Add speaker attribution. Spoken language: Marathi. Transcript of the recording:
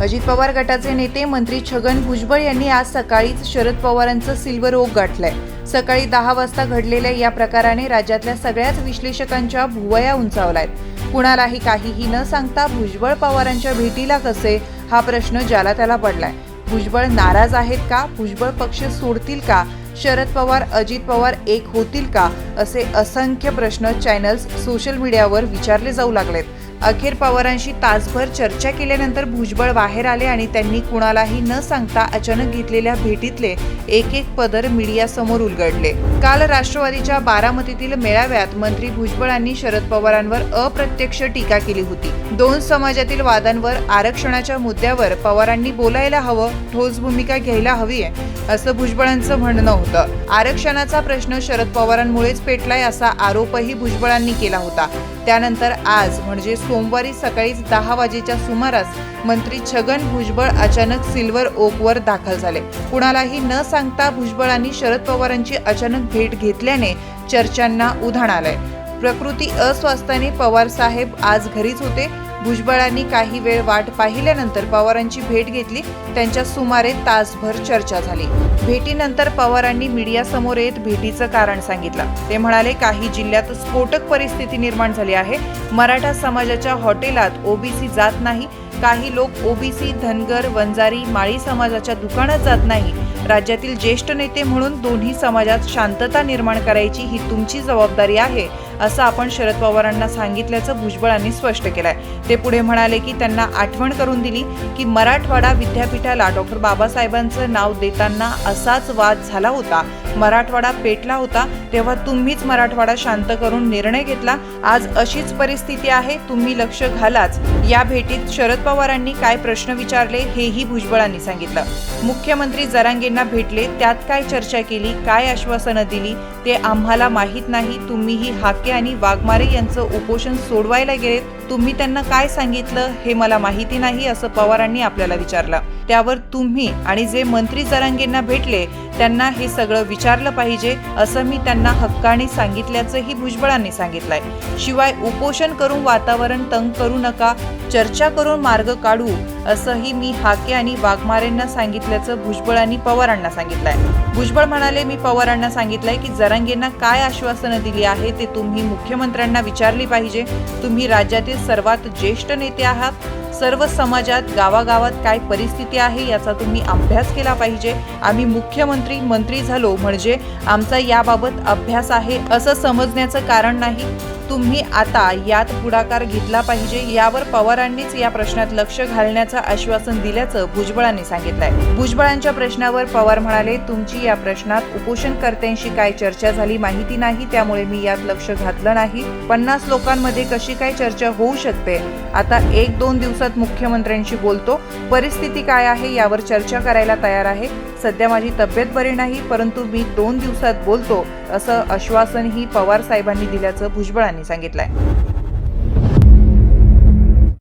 Speaker 1: अजित पवार गटाचे नेते मंत्री छगन भुजबळ यांनी आज सकाळीच शरद पवारांचं सिल्वर ओक गाठलंय. सकाळी दहा वाजता घडलेल्या या प्रकाराने राज्यातल्या सगळ्याच विश्लेषकांच्या भुवया उंचावलायत. कुणालाही काहीही न सांगता भुजबळ पवारांच्या भेटीला कसे हा प्रश्न ज्याला त्याला पडलाय. भुजबळ नाराज आहेत का? भुजबळ पक्ष सोडतील का? शरद पवार अजित पवार एक होतील का? असे असंख्य प्रश्न चॅनल्स सोशल मीडियावर विचारले जाऊ लागलेत. अखेर पवारांशी तासभर चर्चा केल्यानंतर भुजबळ बाहेर आले आणि त्यांनी कुणालाही न सांगता अचानक घेतलेल्या भेटीतले एक एक पदर मीडियासमोर उलगडले. काल राष्ट्रवादीच्या बारामतीतील मेळाव्यात मंत्री भुजबळांनी शरद पवारांवर अप्रत्यक्ष टीका केली होती. दोन समाजातील वादांवर आरक्षणाच्या मुद्द्यावर पवारांनी बोलायला हवं ठोस भूमिका घ्यायला हवी आहे असं भुजबळांचं म्हणणं होतं. आरक्षणाचा प्रश्न शरद पवारांमुळेच पेटलाय असा आरोपही भुजबळांनी केला होता. त्यानंतर आज म्हणजे सोमवारी सकाळीच दहा वाजेच्या सुमारास मंत्री छगन भुजबळ अचानक सिल्वर ओकवर दाखल झाले. कुणालाही न सांगता भुजबळांनी शरद पवारांची अचानक भेट घेतल्याने चर्चांना उधाण आलंय. प्रकृती अस्वास्थ्याने पवार साहेब आज घरीच होते. भुजबळांनी काही वेळ वाट पाहिल्यानंतर पवारांची भेट घेतली. त्यांच्या सुमारे तासभर चर्चा झाली. भेटीनंतर पवारांनी मीडियासमोर येत भेटीचं कारण सांगितलं. ते म्हणाले काही जिल्ह्यात स्फोटक परिस्थिती निर्माण झाली आहे. मराठा समाजाच्या हॉटेलात ओबीसी जात नाही. काही लोक ओबीसी धनगर वंजारी माळी समाजाच्या दुकानात जात नाही. राज्यातील ज्येष्ठ नेते म्हणून दोन्ही समाजात शांतता निर्माण करायची ही तुमची जबाबदारी आहे. असं आपण शरद पवारांना सांगितल्याचं भुजबळांनी स्पष्ट केलंय. ते पुढे म्हणाले की त्यांना आठवण करून दिली की मराठवाडा विद्यापीठाला डॉक्टर बाबासाहेबांचं नाव देताना असाच वाद झाला होता. मराठवाडा पेटला होता तेव्हा तुम्हीच मराठवाडा शांत करून निर्णय घेतला. आज अशीच परिस्थिती आहे तुम्ही लक्ष घालाच. या भेटीत शरद पवारांनी काय प्रश्न विचारले हेही भुजबळांनी सांगितलं. मुख्यमंत्री जरांगेंना भेटले त्यात काय चर्चा केली काय आश्वासनं दिली ते आम्हाला माहीत नाही तुम्हीही हाके आणि वाघमारे यांचं उपोषण सोडवायला गेलेत. तुम्ही त्यांना काय सांगितलं हे मला माहिती नाही असं पवारांनी आपल्याला विचारलं. त्यावर तुम्ही आणि जे मंत्री जरांगेंना भेटले त्यांना हे सगळं विचारलं पाहिजे असं मी त्यांना हक्काने सांगितल्याचंही भुजबळांनी सांगितलंय. शिवाय उपोषण करून वातावरण तंग करू नका चर्चा करून मार्ग काढू असंही मी हाके आणि वाघमारेंना सांगितल्याचं भुजबळांनी पवारांना सांगितलंय. भुजबळ म्हणाले मी पवारांना सांगितलंय की जरांगेंना काय आश्वासनं दिली आहे ते तुम्ही मुख्यमंत्र्यांना विचारली पाहिजे. तुम्ही राज्यातील सर्वात ज्येष्ठ नेते आहात. सर्व समाजात गावागावात काय परिस्थिती आहे याचा तुम्ही अभ्यास केला पाहिजे. आम्ही मुख्यमंत्री मंत्री झालो म्हणजे आमचा याबाबत अभ्यास आहे असं समजण्याचं कारण नाही. तुम्ही आता यात पुढाकार घेतला पाहिजे. यावर पवारांनीच या प्रश्नात लक्ष घालण्याचं आश्वासन दिल्याचं भुजबळांनी सांगितलंय. भुजबळांच्या प्रश्नावर पवार म्हणाले तुमची या प्रश्नात उपोषणकर्त्यांशी काय चर्चा झाली माहिती नाही त्यामुळे मी यात लक्ष घातलं नाही. पन्नास लोकांमध्ये कशी काय चर्चा होऊ शकते? आता एक दोन दिवसात मुख्यमंत्र्यांशी बोलतो. परिस्थिती काय आहे यावर चर्चा करायला तयार आहे. सध्या माझी तब्येत बरी नाही परंतु मी दोन दिवसात बोलतो असं आश्वासनही पवार साहेबांनी दिल्याचं भुजबळांनी सांगितलंय.